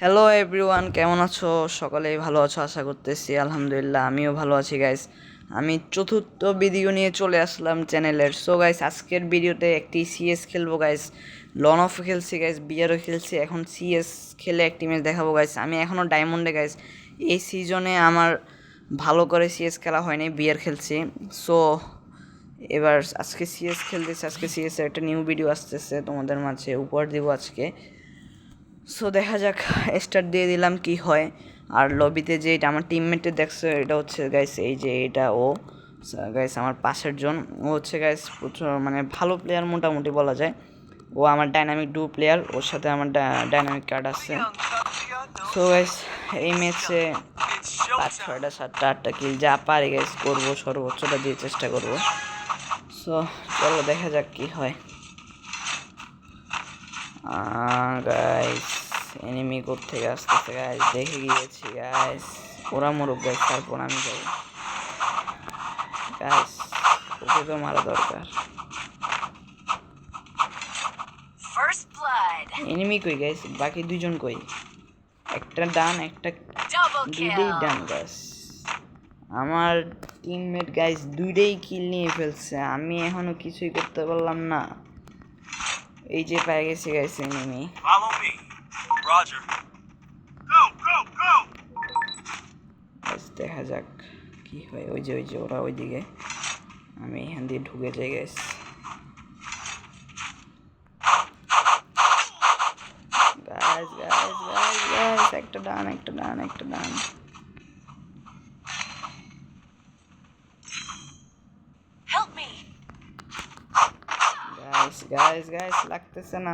Hello everyone কেমন আছো? সকলেই ভালো আছো, আশা করতেছি, আলহামদুলিল্লাহ, আমিও ভালো আছি গাইস আমি চতুর্থ ভিডিও নিয়ে চলে আসলাম চ্যানেলের। সো গাইস আজকের ভিডিওতে একটি সিএস খেলব গাইস লন অফ খেলছি গাইস বিয়ারও খেলছি, এখন সিএস খেলে একটি ম্যাচ দেখাবো গাইস আমি এখনও ডায়মন্ডে গাইস এই সিজনে আমার ভালো করে সিএস খেলা হয়নি বিয়ার খেলছি। সো এবার আজকে সিএস খেলতেছি, আজকে সিএস একটা নিউ ভিডিও আসতেছে তোমাদের মাঝে, উপহার দিব আজকে। সো দেখা যাক স্টার্ট দিয়ে দিলাম কি হয়। আর লবিতে যে এটা আমার টিমমেটে দেখছ, এটা হচ্ছে গাইস এই যে এটা ও। গাইস আমার পাশের জন। ও হচ্ছে গাইস প্রচুর মানে ভালো প্লেয়ার মোটামুটি বলা যায়। ও আমার ডাইনামিক ডু প্লেয়ার ওর সাথে আমার ডাইনামিক কার্ড আছে। সো গাইস এই ম্যাচে পাঁচ ছয়টা, সাতটা, আটটা কিল যা পারি গাইস করব, সর্বোচ্চটা দিয়ে চেষ্টা করব। সো চলো, দেখা যাক কি হয়। গাইস এনিমি থেকে আসতেছে গাইস দেখে গিয়েছি গাইস ওরা মরুক গাইস তারপর আমি যাব গাইস ওকে তো মারা দরকার। এনিমি কই গাইস বাকি দুজন কই? একটা ডান একটা দুইটাই ডান গাইস আমার টিমমেট গাইস দুইটাই কিল নিয়ে ফেলছে। আমি এখনও কিছুই করতে পারলাম না। এই যে পেয়ে গেছি guys enemy Follow me. Roger. Go, go, go! Guys দেখা যাক কি হয় ওই যে ওই যে ওরা ওইদিকে আমি এখান দিয়ে ঢুকে যাই guys guys guys guys guys একটা ডান একটা ডান একটা ডান গাইস গাইস লাগতেছে না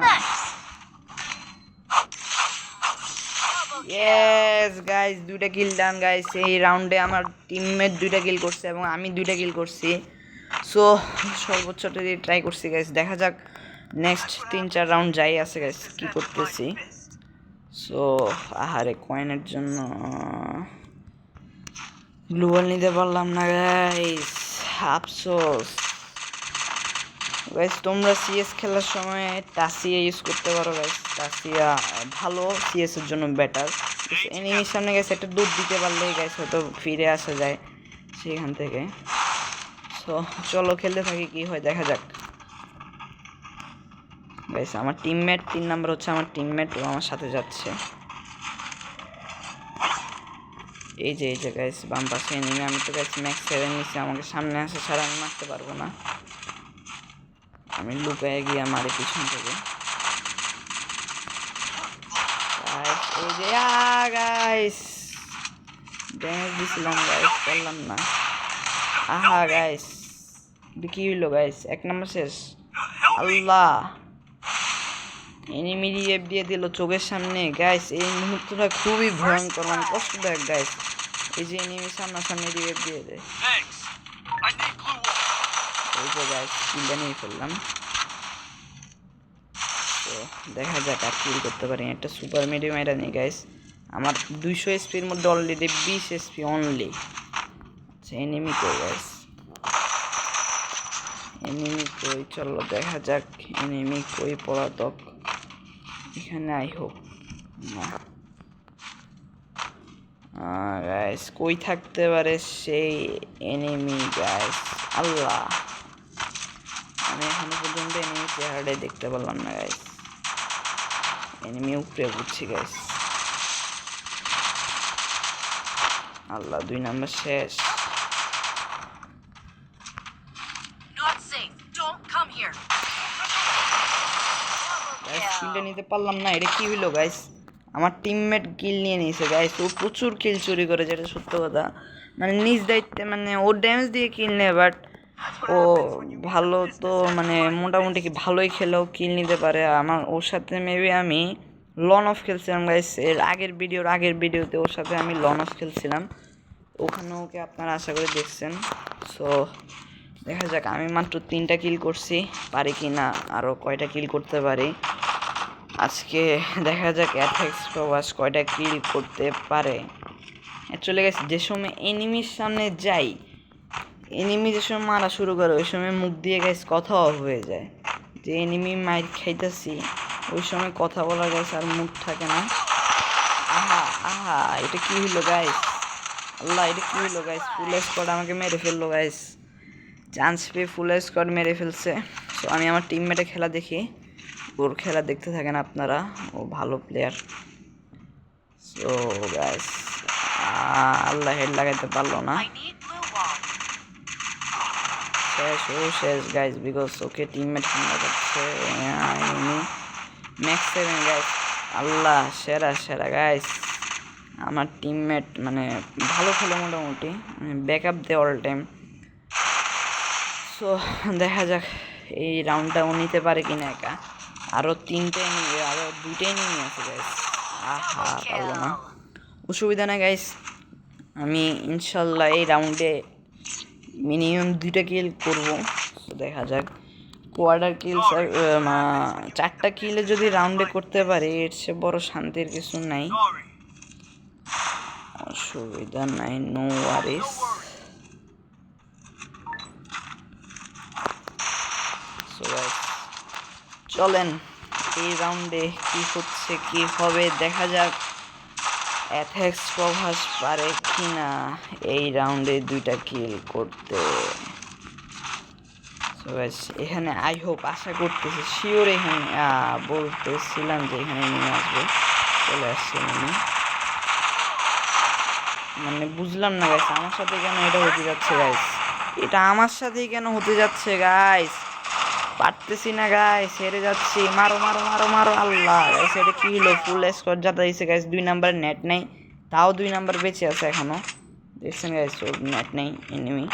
ইয়েস গাইস দুইটা কিল ডান গাইস এই রাউন্ডে আমার টিমমেট দুইটা কিল করছে এবং আমি দুইটা কিল করছি। সো সর্বোচ্চটা দিয়ে ট্রাই করছি গাইস দেখা যাক নেক্সট তিন, চার রাউন্ড যাই আছে গাইস কি করতেছি। সো আহারে কয়েনের জন্য গ্লোবাল নিতে পারলাম না গাইস আফসোস। গাইস তোমরা সিএস খেলার সময় টাসিয়া ইউজ করতে পারো গাইস টাসিয়া ভালো সিএস এর জন্য বেটার এনিমির সামনে গেছে একটা দুধ দিতে পারলে গাইস হয়তো ফিরে আসা যায় সেখান থেকে। সো চলো খেলতে থাকি, কি হয় দেখা যাক। গাইস আমার টিমমেট তিন নাম্বার হচ্ছে আমার টিমমেট ও আমার সাথে যাচ্ছে। এই যে এই যে গাইস বাম পাশে এনিমি আমি তো গাইস ম্যাক্স সেভেন নিচ্ছি আমাকে সামনে আসা ছাড়া আমি মারতে পারব না। আমি লুকায় গিয়ে মারি পিছন থেকে। গাইস দিছিলাম গাইস করলাম না। আহা গাইস গাইস এক নম্বর শেষ। আল্লাহ! দিয়ে চোখের সামনে। গাইস এই মুহূর্তটা খুবই ভয়ঙ্কর মানে কষ্টদায়ক গাইস এই যে এনিমি সামনাসামনি রিয়েপ দিয়ে দেয়। নিয়ে ফেললাম। তো দেখা যাক আর কিল করতে পারি। একটা সুপার মিডিয়াম এটা নেই গাইস আমার দুইশো এসপির মধ্যে অলরেডি বিশ এসপি অনলি আচ্ছা এনিমি কই গাইস এনিমি কই? চলো দেখা যাক এনিমি কই পলাতক। এখানে আই হোক না। গাইস কই থাকতে পারে সেই এনিমি গাইস আল্লাহ। আমি এখনও পর্যন্ত এনিমি চেহারাটাই দেখতে পারলাম না গাইস এনিমি উপরে বুঝছি গাইস আল্লাহ দুই নাম্বার শেষ। কিলটা নিতে পারলাম না এটা কি হইল গাইস আমার টিমমেট কিল নিয়ে নিয়েছে গাইস ও প্রচুর কিল চুরি করে যেটা সত্য কথা। মানে নিজ দায়িত্বে মানে ও ড্যামেজ দিয়ে কিল নেয় বাট ও ভালো তো মানে মোটামুটি কি ভালোই খেলেও কিল নিতে পারে। আমার ওর সাথে মেবি আমি লন অফ খেলছিলাম গাইস এর আগের ভিডিওর আগের ভিডিওতে ওর সাথে আমি লন অফ খেলছিলাম। ওখানে ওকে আপনারা আশা করে দেখছেন। সো দেখা যাক আমি মাত্র তিনটা কিল করছি। পারি কি না? আরও কয়টা কিল করতে পারি? আজকে দেখা যাক অ্যাথেক্স প্রবাস কয়টা কিল করতে পারে। চলে গেছে যে সময় এনিমির সামনে যাই এনিমি যে সময় মারা শুরু করে, ওই সময় মুখ দিয়ে গেছে কথাও হয়ে যায়। যে এনিমি মাইর খাইতেছি, ওই সময় কথা বলা গেছে আর মুখ থাকে না। আহা আহা, এটা কি হইল গাইস আল্লাহ, এটা কি হইল গাইস ফুল স্কোয়াড আমাকে মেরে ফেলল গাইস চান্স পেয়ে ফুল স্কোয়াড মেরে ফেলছে। তো আমি আমার টিমমেটে খেলা দেখি। ওর খেলা দেখতে থাকেন আপনারা। ও ভালো প্লেয়ার সো গাইস আল্লাহ হেড লাগাইতে পারল না। শেষ ও শেষ গাইস বিকজ ওকে টিমমেট হামলা করছে ম্যাক্স সেভেন গাইস আল্লাহ সেরা সেরা গাইস আমার টিমমেট মানে ভালো খেলে মোটামুটি। ব্যাক আপ দেয় অল টাইম সো দেখা যাক এই রাউন্ডটা ও নিতে পারে কিনা একা। আরও তিনটে নিয়ে আরও দুইটাই নিয়ে আছে গাইস আহা, পারল না। অসুবিধা না গাইস আমি ইনশাল্লাহ এই রাউন্ডে মিনিমাম দুইটা কিল করব। দেখা যাক। কোয়ার্টার কিল চারটা কিলে যদি রাউন্ডে করতে পারি, এর চেয়ে বড় শান্তির কিছু নাই। অসুবিধা নাই নো ওয়ারিস চলেন। এই রাউন্ডে কি হচ্ছে, কি হবে, দেখা যাক। অ্যাথেক্স প্রভাস পারে কি না এই রাউন্ডে দুইটা কিল করতে। এখানে আই হোপ আশা করতেছি শিওর এখানে বলতেছিলাম যে এখানে নিয়ে আসবে। চলে আসছে নেমে মানে বুঝলাম না গাইস আমার সাথে কেন এটা হতে যাচ্ছে গাইস এটা আমার সাথেই কেন হতে যাচ্ছে গাইস পারতেছি না গাইস হেরে যাচ্ছি। মারো মারো মারো মারো। আল্লাহ গাইস এটা কি হলো? ফুল স্কোর যাতা দিয়েছে গাইস দুই নাম্বার নেট নেই। তাও দুই নাম্বার বেঁচে আছে এখনও। দেখছেন গাইস ওর নেট নেই এনিমি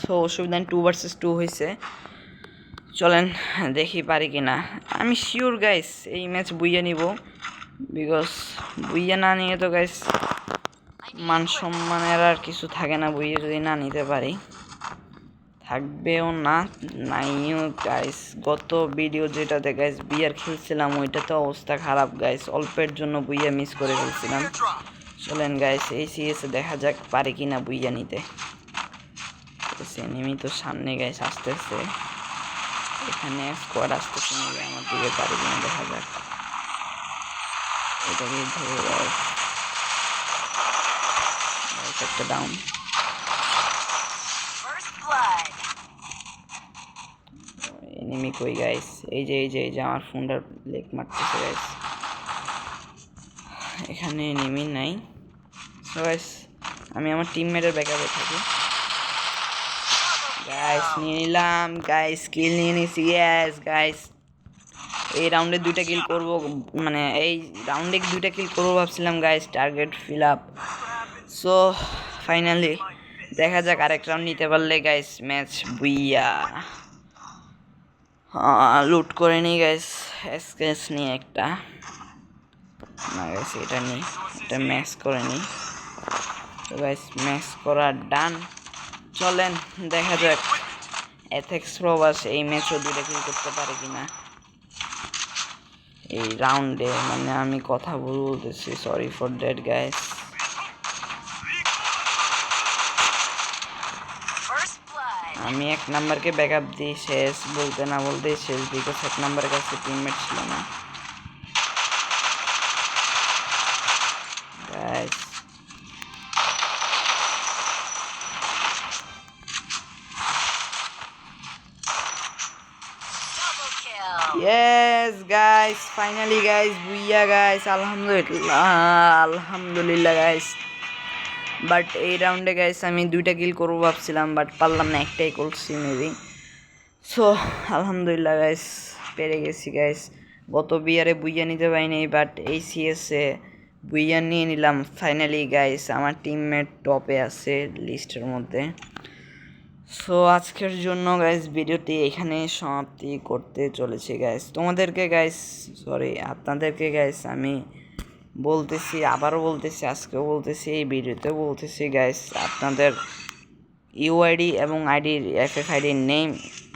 সো অসুবিধা টু ভার্সেস টু হয়েছে চলেন, দেখি পারি কি না আমি শিওর গাইস এই ম্যাচ বুইয়া নিব। বিকজ বুইয়া না নিয়ে তো গাইস মান সম্মানের আর কিছু থাকে না, বইয়ে যদি না নিতে পারি। থাকবেও না। নাইও গাইস গত ভিডিও যেটাতে গাইস বিয়ার খেলছিলাম ওইটাতে অবস্থা খারাপ গাইস অল্পের জন্য বুইয়া মিস করে ফেলছিলাম. চলেন গাইস এই সিএসে দেখা যাক পারে কিনা বুইয়া নিতে। এনিমি তো সামনে গাইস আসতেছে। এখানে স্কোয়াড আসতেছে আমার দিকে পারে কিনা দেখা যাক। এটাকে ধরে একটা ডাউন এনিমি কই গাইস এই যে এই যে এই যে, আমার ফোনটার লেক মারতেছে গাইস এখানে এনিমি নাই। সো গাইস আমি আমার টিমমেটের ব্যাকআপে থাকি। গাইস নিয়ে নিলাম। গাইস কিল নিয়ে নিছি। ইয়েস গাইস এই রাউন্ডে দুইটা কিল করব মানে এই রাউন্ডে দুইটা কিল করব ভাবছিলাম guys target fill up so finally দেখা যাক আরেক রাউন্ড নিতে পারলে গাইস ম্যাচ বুইয়া। লুট করে নিই গাইস স্কেচ নিয়ে একটা। না গাইস এটা নিই। এটা ম্যাচ করে নিই তো গাইস ম্যাচ করা ডান চলেন, দেখা যাক এথেক্স প্রবাস এই ম্যাচও দুটো কিল করতে পারে কিনা। এই রাউন্ডে মানে আমি কথা বলতেছি সরি ফর দ্যাট গাইস আমি এক নাম্বারকে ব্যাকআপ দিই শেষ বলতে না বলতে শেষ বিকজ এক নাম্বারের কাছে টিমমেট ছিল না Guys, Double kill. yes guys finally guys বুইয়া guys আলহামদুলিল্লাহ আলহামদুলিল্লাহ guys বাট এই রাউন্ডে গাইস আমি দুইটা কিল করব ভাবছিলাম বাট পারলাম না, একটাই করছি মেবি সো আলহামদুলিল্লাহ গাইস পেরে গেছি গাইস গত বিয়ারে বুইয়া নিতে পারিনি বাট এই সিএসে বুইয়া নিয়ে নিলাম ফাইনালি গাইস আমার টিমমেট টপে আছে লিস্টের মধ্যে. সো আজকের জন্য গাইস ভিডিওটি এখানে সমাপ্তি করতে চলেছি গাইস তোমাদেরকে গাইস সরি আপনাদেরকে গাইস আমি বলতেছি, আবারও বলতেছি, আজকেও বলতেছি, এই ভিডিওতে বলতেছি গাইস আপনাদের ইউআইডি এবং আইডির এফএফ আইডির নেম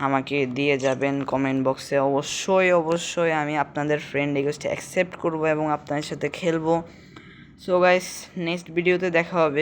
আমাকে দিয়ে যাবেন কমেন্ট বক্সে অবশ্যই অবশ্যই আমি আপনাদের ফ্রেন্ড রিকোয়েস্ট অ্যাকসেপ্ট করব এবং আপনাদের সাথে খেলব। সো গাইস নেক্সট ভিডিওতে দেখা হবে।